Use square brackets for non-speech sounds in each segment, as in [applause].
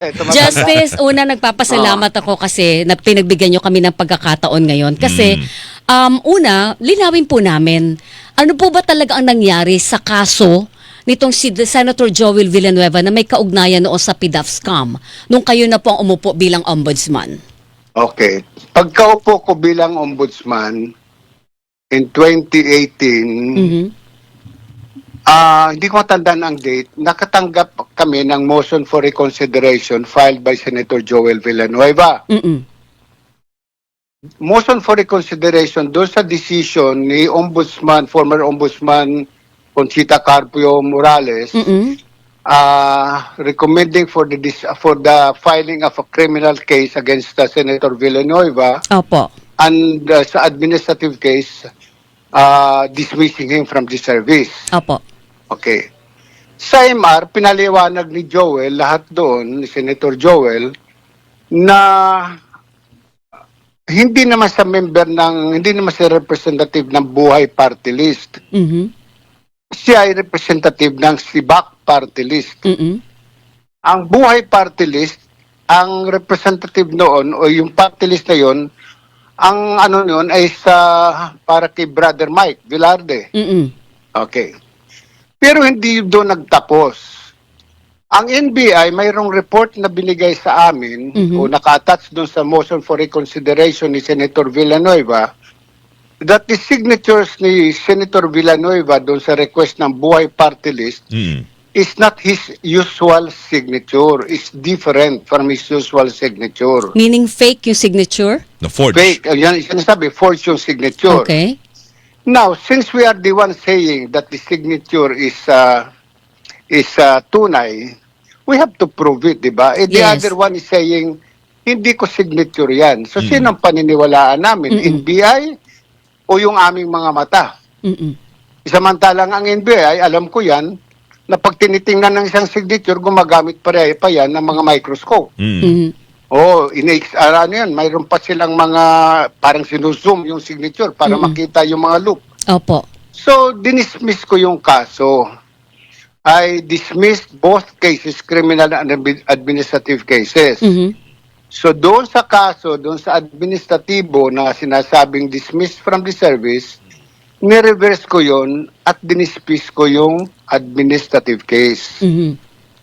Eh. Justice, una nagpapasalamat ako kasi na pinagbigyan nyo kami ng pagkakataon ngayon. Kasi, um, una, linawin po namin, ano po ba talaga ang nangyari sa kaso nitong si Senator Joel Villanueva na may kaugnayan noon sa PDAF scam nung kayo na po ang umupo bilang ombudsman? Okay. Pagkaupo ko bilang ombudsman in 2018, Mhm. Ah hindi ko matandaan ang date, nakatanggap kami ng motion for reconsideration filed by Senator Joel Villanueva. Mm-mm. Motion for reconsideration doon sa decision ni Ombudsman, former Ombudsman Conchita Carpio Morales, Mm-mm. uh, recommending for the dis- for the filing of a criminal case against uh, Senator Villanueva Opo. and uh, sa administrative case uh, dismissing him from the service. Opo. Okay. Sa MR, pinaliwanag ni Joel, lahat doon, ni Senator Joel, na hindi naman sa member ng, hindi naman sa representative ng buhay party list. Mhm. Siya ay representative ng Sibak party list. Mm-mm. Ang buhay party list, ang representative noon o yung party list na yon, ang ano noon ay sa para kay Brother Mike Velarde. Mm-mm. Okay. Pero hindi doon nagtapos. Ang NBI mayroong report na binigay sa amin Mhm. o naka-attach doon sa motion for reconsideration ni Senator Villanueva that the signatures ni Senator Villanueva doon sa request ng buhay party list Mm. is not his usual signature. It's different from his usual signature. Meaning fake yung signature? Na forge. Fake, uh, yan, sinasabi, force yung signature. Okay. Now, since we are the one saying that the signature is uh, is uh, tunay, we have to prove it, di ba? Eh, the Yes. other one is saying, hindi ko signature yan. So, Mm. sino ang paniniwalaan namin? Mm-mm. NBI o yung aming mga mata? Mm-mm. Samantalang ang NBI, alam ko yan, na pag tinitingnan ng isang signature, gumagamit pa, rin, pa yan ng mga microscope. Mm. Mhm. Oo, oh, ina- ah, ano yan, mayroon pa silang mga, parang sinuzoom yung signature para Mm-mm. makita yung mga loop. Opo. So, dinismiss ko yung kaso. I dismissed both cases, criminal and admi- administrative cases. Mhm. So, doon sa kaso, doon sa administratibo na sinasabing dismissed from the service, nireverse ko yon at dinismiss ko yung administrative case. Mhm.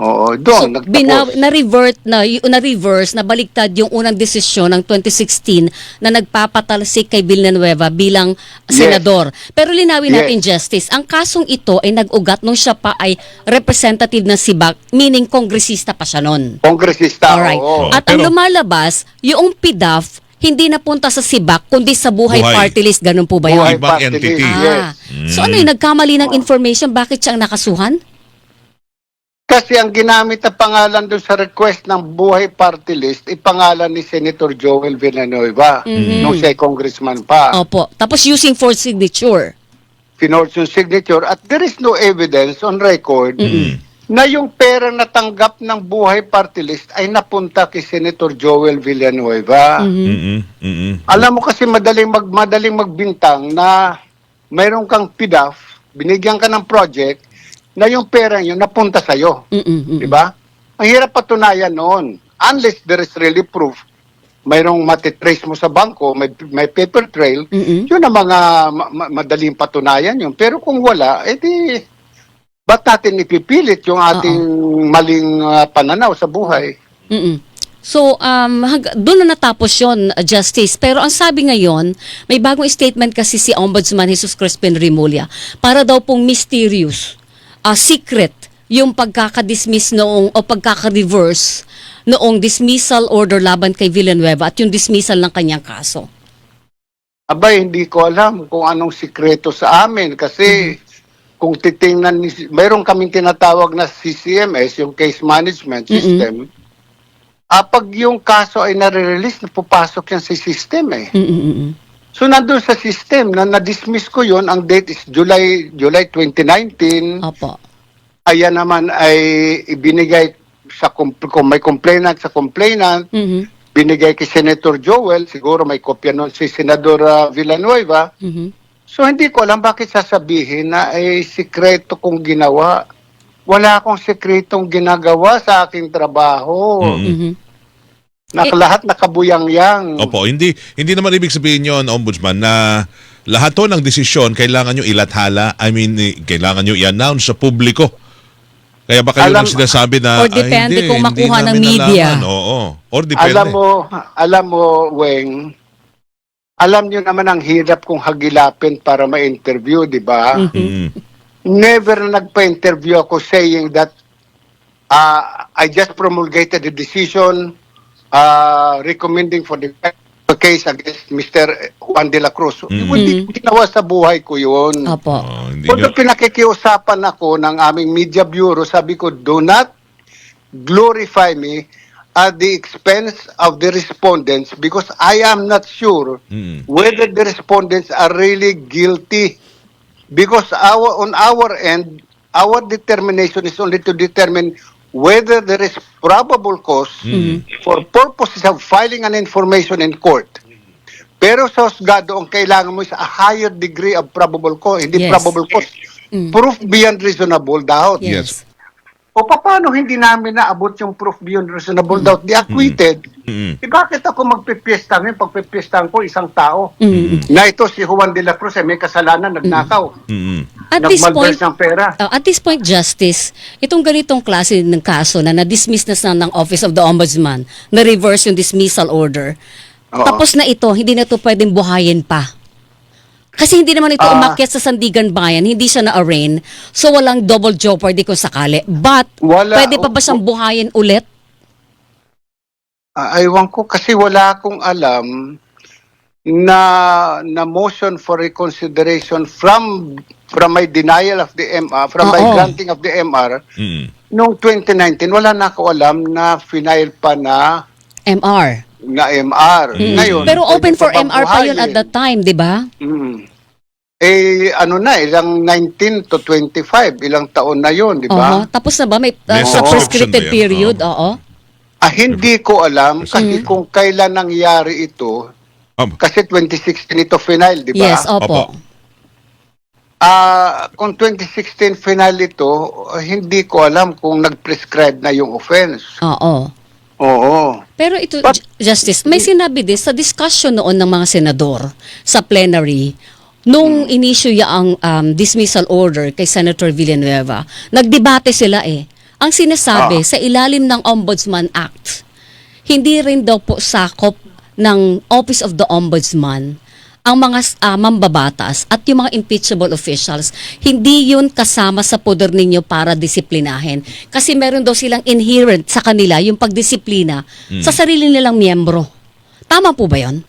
Oo, So, doon, nagtapos. binaw, na-revert na, y- na-reverse, na baliktad yung unang desisyon ng 2016 na nagpapatalsik kay Villanueva bilang Yes. senador. Pero linawin Yes. natin, Justice, ang kasong ito ay nag-ugat nung siya pa ay representative ng SIBAC, meaning kongresista pa siya nun. Kongresista, Alright. oo. At ang Pero- lumalabas, yung PDAF, hindi napunta sa SIBAC, kundi sa Buhay, Buhay. Party List. Ganun po ba yun? Buhay Ibang party entity. list, Ah. yes. So ano yun, nagkamali ng information, bakit siya ang nakasuhan? Kasi ang ginamit na pangalan doon sa request ng Buhay Party List, ipangalan ni Senator Joel Villanueva, Mhm. nung siya ay congressman pa. Opo. Tapos using for signature. Finorge yung signature at there is no evidence on record Mm. na yung pera na tanggap ng Buhay Party List ay napunta kay Senator Joel Villanueva. Mm-mm. Mm-mm. Alam mo kasi madaling mag madaling magbintang na mayroon kang PDAF, binigyan ka ng project na yung pera yun napunta sa iyo. Mm-mm, mm-mm. Di ba? Ang hirap patunayan noon. Unless there is really proof, mayroong matitrace mo sa bangko, may, may paper trail, Mm-mm. yun ang mga ma- ma- madaling patunayan yun. Pero kung wala, edi, ba't natin ipipilit yung ating maling ah, pananaw sa buhay? Mm-mm. So, um, hag- doon na natapos yon Justice. Pero ang sabi ngayon, may bagong statement kasi si Ombudsman Jesus Crispin Rimulya para daw pong mysterious, ah, secret, yung pagkakadismiss noong o pagkaka-reverse noong dismissal order laban kay Villanueva at yung dismissal ng kanyang kaso. Abay, hindi ko alam kung anong sikreto sa amin kasi kung titingnan, ni- mayroon kaming tinatawag na CCMS, yung Case Management System, ah, pag yung kaso ay nare-release, napupasok yan sa system eh. Mm-mm-mm. So nandun sa system na na-dismiss ko yun, ang date is July July 2019. Opo. Ayan naman ay ibinigay sa kung may complainant sa complainant, Mhm. binigay kay Senator Joel, siguro may kopya nun si Senador ah, Villanueva. Mhm. So hindi ko alam bakit sasabihin na ay sikreto kong ginawa. wala akong sekretong ginagawa sa aking trabaho. Mm. Mhm. Na Eh- lahat nakabuyang-yang. Opo, hindi hindi naman ibig sabihin yon ombudsman na lahat to ng desisyon kailangan nyo ilathala, I mean, eh, kailangan nyo i-announce sa publiko. Kaya ba kayo Alam- nang sinasabi na Or depende "Ay, hindi, kung hindi makuha ng namin media." nalaman." Oo. Or depende. Alam mo, alam mo, Weng, alam nyo naman ang hirap kung hagilapin para ma-interview, di ba? Mm. Never na nagpa-interview ako saying that uh, I just promulgated a decision uh, recommending for the case against Mr. Juan de la Cruz. Mm. Hindi ko ginawa sa buhay ko yun. Opo. Oo, hindi Kung nyo- pinakikiusapan ako ng aming media bureau, sabi ko, do not glorify me at the expense of the respondents because I am not sure Mm. whether the respondents are really guilty. Because our on our end, our determination is only to determine whether there is probable cause for purposes of filing an information in court. Pero sa husgado, ang kailangan mo is a higher degree of probable cause, hindi Yes. probable cause. Proof beyond reasonable doubt. Yes. O paano hindi namin naabot yung proof beyond reasonable doubt? Di acquitted. Mm. Eh, bakit ako magpipiesta ngayon? Pagpipiestahan ko isang tao Mm. na ito si Juan de la Cruz ay may kasalanan, nagnakaw, Mm. At this point, ng pera. Uh, at this point, Justice, itong ganitong klase ng kaso na na-dismiss na sa ng Office of the Ombudsman, na-reverse yung dismissal order, Oo. tapos na ito, hindi na ito pwedeng buhayin pa. Kasi hindi naman ito Ah. umakyat sa Sandigan Bayan, hindi siya na-arraign, so walang double jeopardy kung sakali. But, Wala. pwede pa ba siyang buhayin ulit? Ah, aywan ko kasi wala akong alam na na motion for reconsideration from from my denial of the MR, from my Oo. granting of the MR Mm. noong 2019 wala na ako alam na final pa na MR. na MR. Ngayon, Pero pwede open for pa bang MR pa yun at buhayin? that time, di ba? Mm. Eh, ano na, ilang 19 to 25, ilang taon na yun, di ba? Oo. Tapos na ba? May, uh, May sa subscription prescripted ba yan? period? Oo. Oo. Ah, hindi ko alam kasi kung kailan nangyari ito, Um, kasi 2016 ito final, di ba? Yes, opo. Opo. Ah, kung 2016 final ito, ah, hindi ko alam kung nag-prescribe na yung offense. Oo. Oo. Pero ito, But- Ju- Justice, may sinabi din sa discussion noon ng mga senador sa plenary, nung inisyu ya ang um, dismissal order kay Senator Villanueva, nagdebate sila eh. Ang sinasabi, sa ilalim ng Ombudsman Act, hindi rin daw po sakop ng Office of the Ombudsman ang mga uh, mambabatas at yung mga impeachable officials, hindi yun kasama sa poder ninyo para disiplinahin. Kasi meron daw silang inherent sa kanila yung pagdisiplina sa sarili nilang miyembro. Tama po ba yun?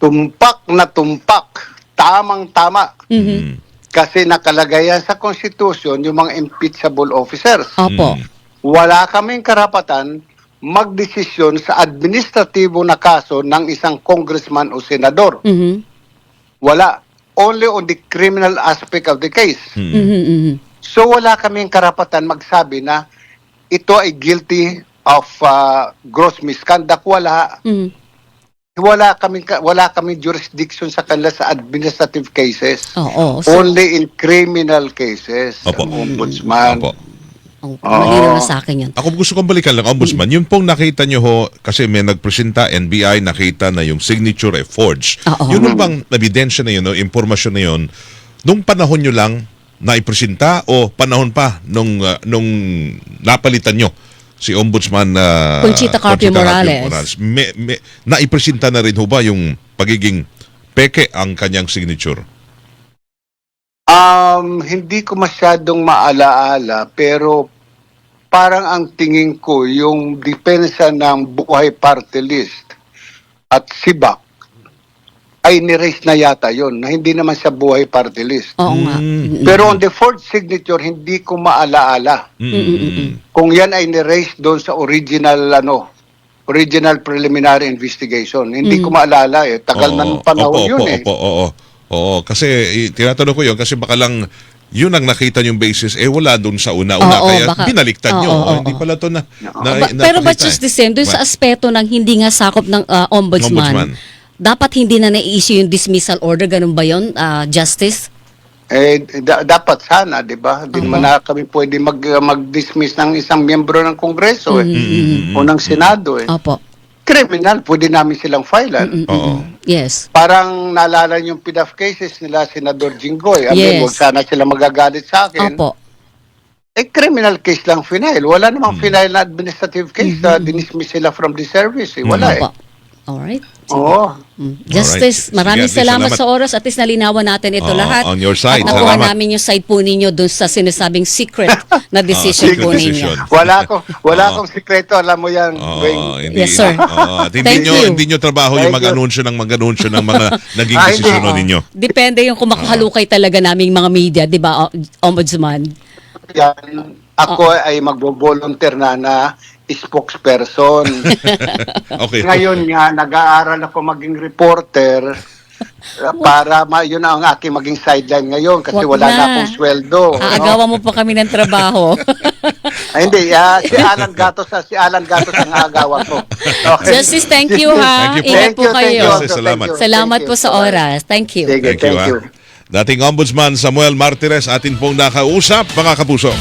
Tumpak na tumpak. Tamang-tama. Mm. Kasi nakalagay yan sa Constitution yung mga impeachable officers. Opo. Wala kaming karapatan magdesisyon sa administratibo na kaso ng isang congressman o senador. Mhm. Wala. Only on the criminal aspect of the case. Mm. Mhm, mhm. So wala kaming karapatan magsabi na ito ay guilty of uh, gross misconduct. Wala. Mhm. Wala kaming ka- wala kaming jurisdiction sa kanila sa administrative cases. Oo. So, Only in criminal cases. Opo. Ombudsman. Opo. Oh, malinaw na sa akin yun. Ako gusto kong balikan lang, Ombudsman. Yung pong nakita nyo ho, kasi may nagpresenta, NBI, nakita na yung signature ay forged. Oo. Yun ho bang ebidensya na yun, o impormasyon na yun, nung panahon nyo lang naipresenta o panahon pa nung, ah, nung napalitan nyo si Ombudsman uh, Conchita Carpio Morales. May, may, naipresenta na rin ho ba yung pagiging peke ang kanyang signature? Um, hindi ko masyadong maalaala pero parang ang tingin ko yung depensa ng buhay party list at sibak ay ni-raise na yata yon na hindi naman sa buhay party list. Oo nga. Mm. Pero on the fourth signature, hindi ko maalaala Mm. kung yan ay ni-raise doon sa original ano original preliminary investigation. Hindi ko maalala eh. Tagal na ng panahon opo, yun opo, eh. Opo, oo. Oo, kasi eh, tinatanong ko yun kasi baka lang yun ang nakita yung basis eh wala doon sa una-una Oo, kaya baka- binaliktad nyo. oo, oo, hindi oo. pala to na, na Ba- pero but just the same, dun sa aspeto ng hindi nga sakop ng uh, ombudsman, Ombudsman. dapat hindi na na-issue yung dismissal order, ganun ba yun, uh, Justice? Eh, da- dapat sana, di ba? Di naman na kami pwede mag, mag-dismiss ng isang miyembro ng Kongreso eh, Mm-hmm. o ng Senado eh. Opo. Criminal, pwede namin silang filean. Oo. Yes. Parang naalala yung PDAF cases nila, Senador Jinggoy. I mean, Yes. huwag sana sila magagalit sa akin. Opo. Eh, criminal case lang final. Wala namang Hmm. final na administrative case na dinismiss sila from the service. Eh. Wala Mm-hmm. Opo. Alright. Oo. Mm. Justice, Sige, maraming Atty. salamat, salamat. sa oras. At least nalinawan natin ito Oo, lahat. on your side. At nakuha Salamat. namin yung side po ninyo doon sa sinasabing secret [laughs] na decision secret po decision. ninyo. Wala akong, wala Oo. akong sikreto. Alam mo yan, Weng. hindi. Yes, sir. Oo, at hindi Thank nyo, you. hindi nyo trabaho yung Thank you. mag-anunsyo ng mag-anunsyo ng mga [laughs] naging Ah, desisyon Oo. ninyo. Depende yung kung makahalukay talaga naming mga media, di ba, Ombudsman? Yan, ako ay magbo-volunteer na na spokesperson. [laughs] Okay. Ngayon nga, nag-aaral ako maging reporter [laughs] uh, para ma, yun ang aking maging sideline ngayon kasi Wag wala na. na. akong sweldo. no? Aagawan mo pa kami ng trabaho. Ay, [laughs] hindi, ah, si Alan Gatos ah, si Alan Gatos ang aagawan ko. Okay. Justice, thank you ha. Thank you po. Ingat Thank po you, thank kayo. you. Justice, salamat. Thank you. Salamat Thank po you. sa oras. Thank you. Thank you, thank ah. you. Dating Ombudsman Samuel Martires, atin pong nakausap, mga kapuso.